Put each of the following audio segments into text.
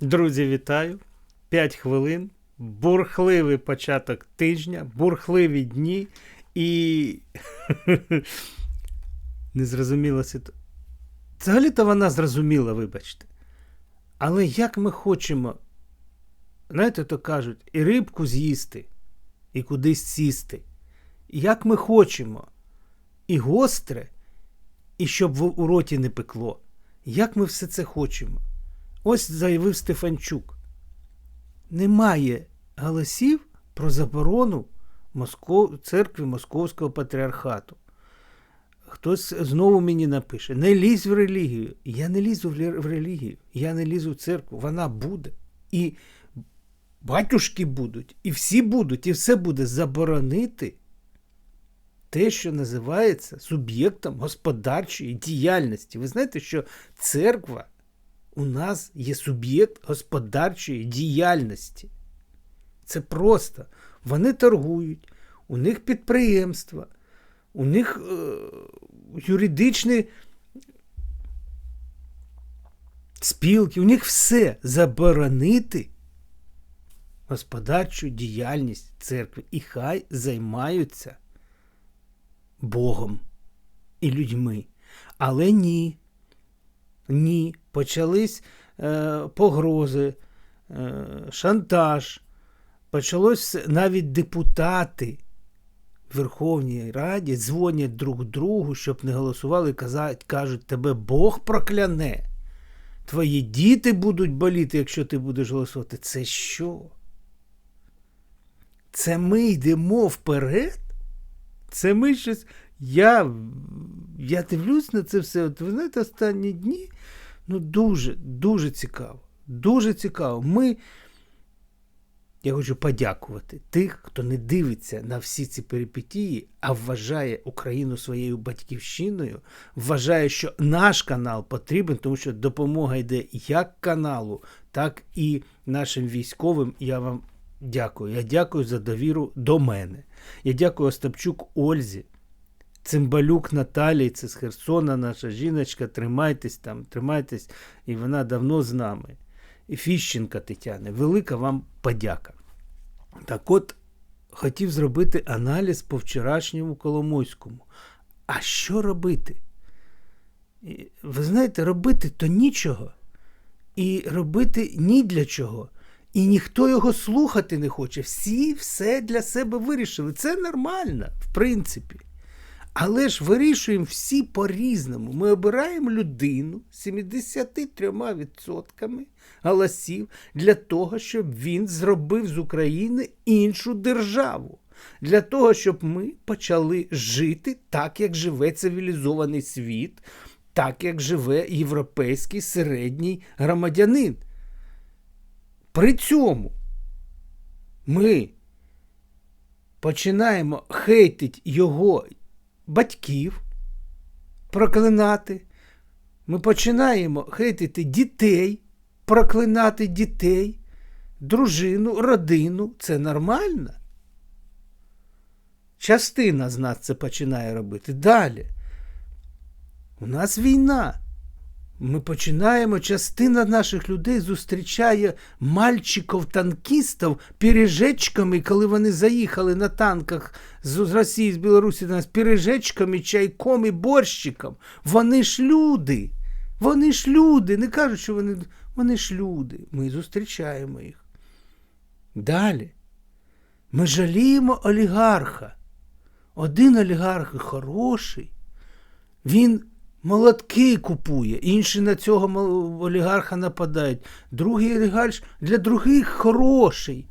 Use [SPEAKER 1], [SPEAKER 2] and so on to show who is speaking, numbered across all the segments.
[SPEAKER 1] Друзі, вітаю! 5 хвилин. Бурхливий початок тижня, бурхливі дні і. Незрозуміла ситуація. Взагалі-то вона зрозуміла, вибачте. Але як ми хочемо, знаєте, то кажуть, і рибку з'їсти, і кудись сісти. Як ми хочемо, і гостре, і щоб в- у роті не пекло. Як ми все це хочемо? Ось заявив Стефанчук. Немає голосів про заборону Москов... церкви Московського патріархату. Хтось знову мені напише: не лізь в релігію. Я не лізу в релігію, я не лізу в церкву. Вона буде. І батюшки будуть, і всі будуть, і все буде заборонити те, що називається суб'єктом господарчої діяльності. Ви знаєте, що церква у нас є суб'єкт господарчої діяльності. Це просто. Вони торгують, у них підприємства, у них е, юридичні спілки, у них все заборонити господарчу діяльність церкви. І хай займаються Богом і людьми. Але ні. Ні. Почались е, погрози, е, шантаж. Почалось навіть депутати в Верховній Раді дзвонять друг другу, щоб не голосували, казать, кажуть, тебе Бог прокляне. Твої діти будуть боліти, якщо ти будеш голосувати. Це що? Це ми йдемо вперед? Це ми щось. Я, я дивлюсь на це все. От ви знаєте, останні дні ну дуже, дуже цікаво. Дуже цікаво. Ми. Я хочу подякувати тих, хто не дивиться на всі ці перипетії, а вважає Україну своєю батьківщиною, вважає, що наш канал потрібен, тому що допомога йде як каналу, так і нашим військовим. Я вам дякую. Я дякую за довіру до мене. Я дякую Остапчук Ользі. Цимбалюк Наталії, це з Херсона, наша жіночка, тримайтесь там, тримайтесь, і вона давно з нами. І Фіщенка Тетяни, велика вам подяка. Так от, хотів зробити аналіз по вчорашньому Коломойському. А що робити? Ви знаєте, робити то нічого, і робити ні для чого. І ніхто його слухати не хоче. Всі все для себе вирішили. Це нормально, в принципі. Але ж вирішуємо всі по-різному. Ми обираємо людину 73% голосів для того, щоб він зробив з України іншу державу. Для того, щоб ми почали жити так, як живе цивілізований світ, так, як живе європейський середній громадянин. При цьому ми починаємо хейтити його батьків, проклинати. Ми починаємо хейтити дітей, проклинати дітей, дружину, родину. Це нормально. Частина з нас це починає робити. Далі. У нас війна. Ми починаємо, частина наших людей зустрічає мальчиків-танкістів піріжечками, коли вони заїхали на танках з Росії, з Білорусі до нас, піріжечками, чайком і борщиком. Вони ж люди. Вони ж люди. Не кажуть, що вони. Вони ж люди. Ми зустрічаємо їх. Далі. Ми жаліємо олігарха. Один олігарх хороший, він молотки купує, інші на цього олігарха нападають. Другий олігарх для других хороший.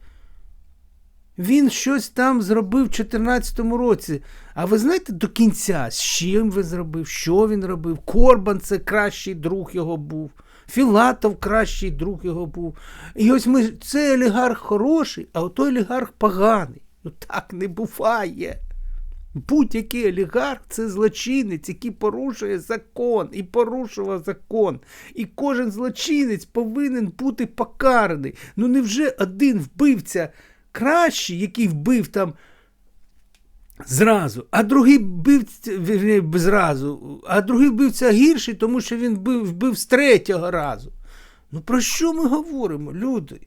[SPEAKER 1] Він щось там зробив в 2014 році. А ви знаєте до кінця, з чим він зробив, що він робив? Корбан це кращий друг його був. Філатов кращий друг його був. І ось ми, цей олігарх хороший, а той олігарх поганий. Ну так не буває. Будь-який олігарх це злочинець, який порушує закон і порушував закон. І кожен злочинець повинен бути покараний. Ну невже один вбивця кращий, який вбив там зразу, а другий вбивця зразу, а другий вбивця гірший, тому що він вбив, вбив з третього разу. Ну про що ми говоримо, люди?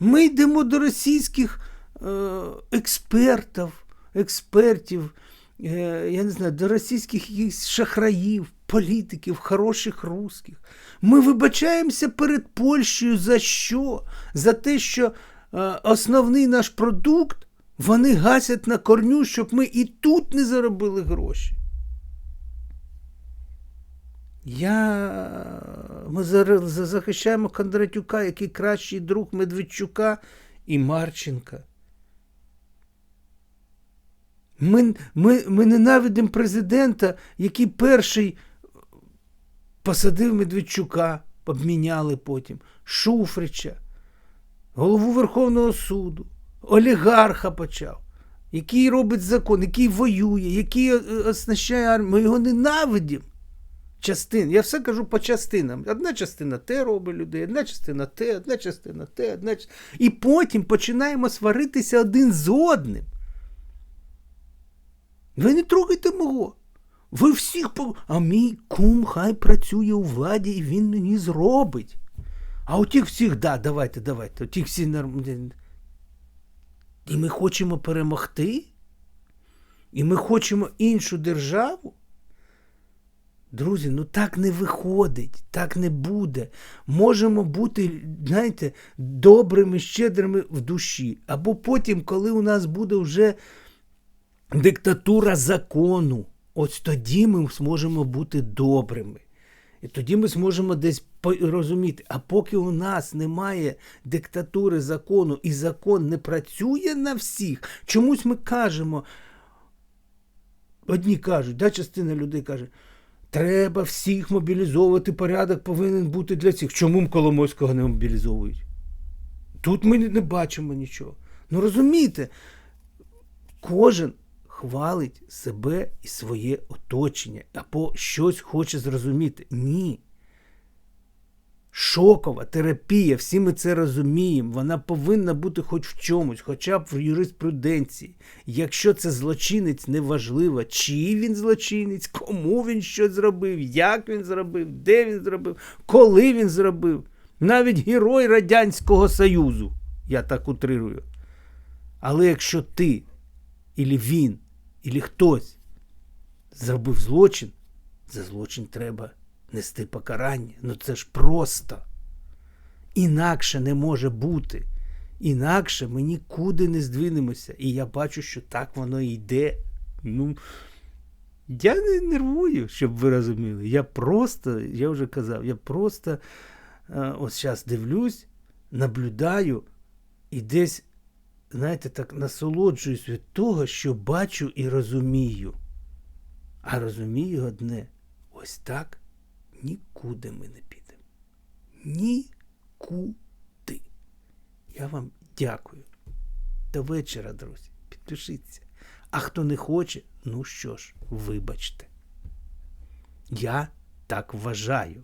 [SPEAKER 1] Ми йдемо до російських е, експертів, експертів, е, я не знаю, до російських якихось шахраїв, політиків, хороших русських. Ми вибачаємося перед Польщею за що? За те, що е, основний наш продукт вони гасять на корню, щоб ми і тут не заробили гроші. Я... Ми захищаємо Кондратюка, який кращий друг Медведчука і Марченка. Ми, ми, ми ненавидимо президента, який перший посадив Медведчука, обміняли потім, Шуфрича, голову Верховного суду, олігарха почав, який робить закон, який воює, який е, оснащає армію. Ми його ненавидимо частин. Я все кажу по частинам. Одна частина те робить людей, одна частина те, одна частина те, одна частина. І потім починаємо сваритися один з одним. Ви не трогайте мого. Ви всіх по. А мій кум хай працює у владі і він мені зробить. А у тих всіх, да, давайте, давайте, у тих всі. І ми хочемо перемогти? І ми хочемо іншу державу? Друзі, ну так не виходить, так не буде. Можемо бути, знаєте, добрими, щедрими в душі. Або потім, коли у нас буде вже диктатура закону, ось тоді ми зможемо бути добрими. І тоді ми зможемо десь розуміти, а поки у нас немає диктатури закону і закон не працює на всіх, чомусь ми кажемо, одні кажуть, да, частина людей каже, Треба всіх мобілізовувати, порядок повинен бути для всіх. Чому Коломойського не мобілізовують? Тут ми не бачимо нічого. Ну розумієте, кожен хвалить себе і своє оточення, або щось хоче зрозуміти. Ні шокова терапія, всі ми це розуміємо. Вона повинна бути хоч в чомусь, хоча б в юриспруденції. Якщо це злочинець, неважливо, чий він злочинець, кому він щось зробив, як він зробив, де він зробив, коли він зробив. Навіть герой Радянського Союзу, я так утрирую. Але якщо ти, ілі він, ілі хтось зробив злочин, за злочин треба нести покарання. Ну це ж просто. Інакше не може бути. Інакше ми нікуди не здвинемося. І я бачу, що так воно йде. Ну, я не нервую, щоб ви розуміли. Я просто, я вже казав, я просто е, ось зараз дивлюсь, наблюдаю і десь, знаєте, так насолоджуюсь від того, що бачу і розумію. А розумію одне, ось так нікуди ми не підемо. Нікуди. Я вам дякую. До вечора, друзі. Підпишіться. А хто не хоче, ну що ж, вибачте. Я так вважаю.